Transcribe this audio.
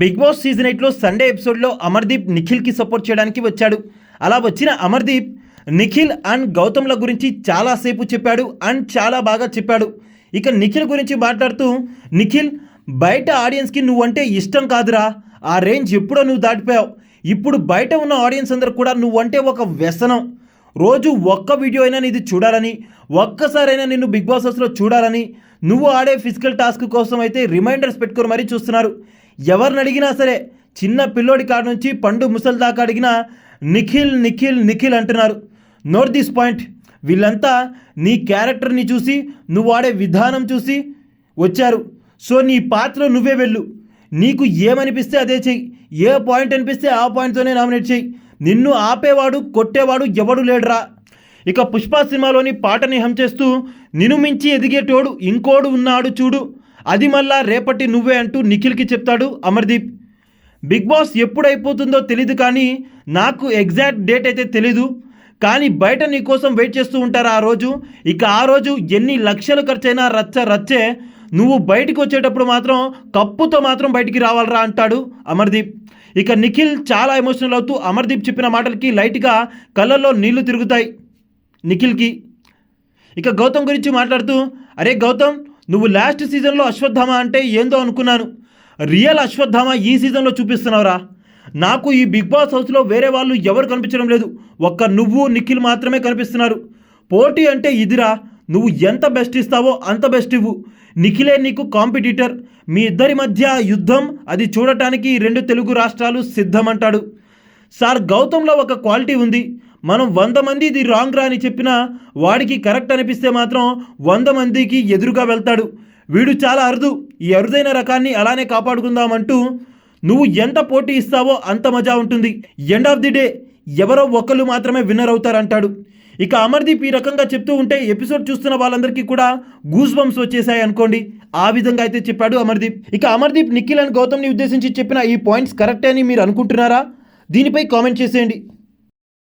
Big boss season ఎయిట్లో Sunday ఎపిసోడ్లో Amardeep నిఖిల్కి support చేయడానికి వచ్చాడు. అలా వచ్చిన అమర్దీప్ నిఖిల్ అండ్ గౌతమ్ల గురించి చాలాసేపు చెప్పాడు అండ్ చాలా బాగా చెప్పాడు. ఇక నిఖిల్ గురించి మాట్లాడుతూ నిఖిల్ బయట ఆడియన్స్కి నువ్వంటే ఇష్టం కాదురా. ఆ రేంజ్ ఎప్పుడో నువ్వు దాటిపోయావు. ఇప్పుడు బయట ఉన్న ఆడియన్స్ అందరు కూడా నువ్వంటే ఒక వ్యసనం. రోజు ఒక్క వీడియో అయినా నీది చూడాలని ఒక్కసారైనా నిన్ను బిగ్ బాస్ హౌస్లో చూడాలని నువ్వు ఆడే ఫిజికల్ టాస్క్ కోసం అయితే రిమైండర్స్ పెట్టుకొని మరీ చూస్తున్నారు. ఎవరిని అడిగినా సరే చిన్న పిల్లోడి కాడ నుంచి పండు ముసలి దాకా అడిగినా నిఖిల్ నిఖిల్ నిఖిల్ అంటున్నారు. నోట్ దిస్ పాయింట్ వీళ్ళంతా నీ క్యారెక్టర్ని చూసి నువ్వు ఆడే విధానం చూసి వచ్చారు. సో నీ పాత్ర నువ్వే వెళ్ళు. నీకు ఏమనిపిస్తే అదే చెయ్యి. ఏ పాయింట్ అనిపిస్తే ఆ పాయింట్తోనే నామినేట్ చెయ్యి. నిన్ను ఆపేవాడు కొట్టేవాడు ఎవడు లేడురా. ఇక పుష్ప సినిమాలోని పాటని హం చేస్తూ నిన్ను మించి ఎదిగేటోడు ఇంకోడు ఉన్నాడు చూడు. అది మళ్ళా రేపటి నువ్వే అంటూ నిఖిల్కి చెప్తాడు అమర్దీప్. బిగ్ బాస్ ఎప్పుడు అయిపోతుందో తెలీదు కానీ నాకు ఎగ్జాక్ట్ డేట్ అయితే తెలీదు. కానీ బయట నీ కోసం వెయిట్ చేస్తూ ఉంటారు ఆ రోజు. ఇక ఆ రోజు ఎన్ని లక్షలు ఖర్చైనా రచ్చ రచ్చే నువ్వు బయటికి వచ్చేటప్పుడు మాత్రం కప్పుతో మాత్రం బయటికి రావాలరా అంటాడు అమర్దీప్. ఇక నిఖిల్ చాలా ఎమోషనల్ అవుతూ అమర్దీప్ చెప్పిన మాటలకి లైట్గా కళ్ళల్లో నీళ్ళు తిరుగుతాయి నిఖిల్కి. ఇక గౌతమ్ గురించి మాట్లాడుతూ అరే గౌతమ్ నువ్వు లాస్ట్ సీజన్లో అశ్వత్థామ అంటే ఏందో అనుకున్నాను. రియల్ అశ్వత్థామ ఈ సీజన్లో చూపిస్తున్నావురా. నాకు ఈ బిగ్ బాస్ హౌస్లో వేరే వాళ్ళు ఎవరు కనిపించడం లేదు. ఒక్క నువ్వు నిఖిల్ మాత్రమే కనిపిస్తున్నారు. పోటీ అంటే ఇదిరా. నువ్వు ఎంత బెస్ట్ ఇస్తావో అంత బెస్ట్ ఇవ్వు. నిఖిలే నీకు కాంపిటీటర్ మీ ఇద్దరి మధ్య యుద్ధం అది చూడటానికి రెండు తెలుగు రాష్ట్రాలు సిద్ధమంటాడు. సార్ గౌతంలో ఒక క్వాలిటీ ఉంది. మనం వంద మంది ఇది రాంగ్ రా అని చెప్పినా వాడికి కరెక్ట్ అనిపిస్తే మాత్రం వంద మందికి ఎదురుగా వెళ్తాడు. వీడు చాలా అరుదు. ఈ అరుదైన రకాన్ని అలానే కాపాడుకుందామంటూ నువ్వు ఎంత పోటీ ఇస్తావో అంత మజా ఉంటుంది. ఎండ్ ఆఫ్ ది డే ఎవరో ఒకళ్ళు మాత్రమే విన్నర్ అవుతారంటాడు. ఇక అమర్దీప్ ఈ రకంగా చెప్తూ ఉంటే ఎపిసోడ్ చూస్తున్న వాళ్ళందరికీ కూడా గూస్ బంప్స్ వచ్చేసాయి అనుకోండి. ఆ విధంగా అయితే చెప్పాడు అమర్దీప్. ఇక అమర్దీప్ నిఖిల్ అండ్ గౌతమ్ని ఉద్దేశించి చెప్పిన ఈ పాయింట్స్ కరెక్టే అని మీరు అనుకుంటున్నారా? దీనిపై కామెంట్ చేసేయండి.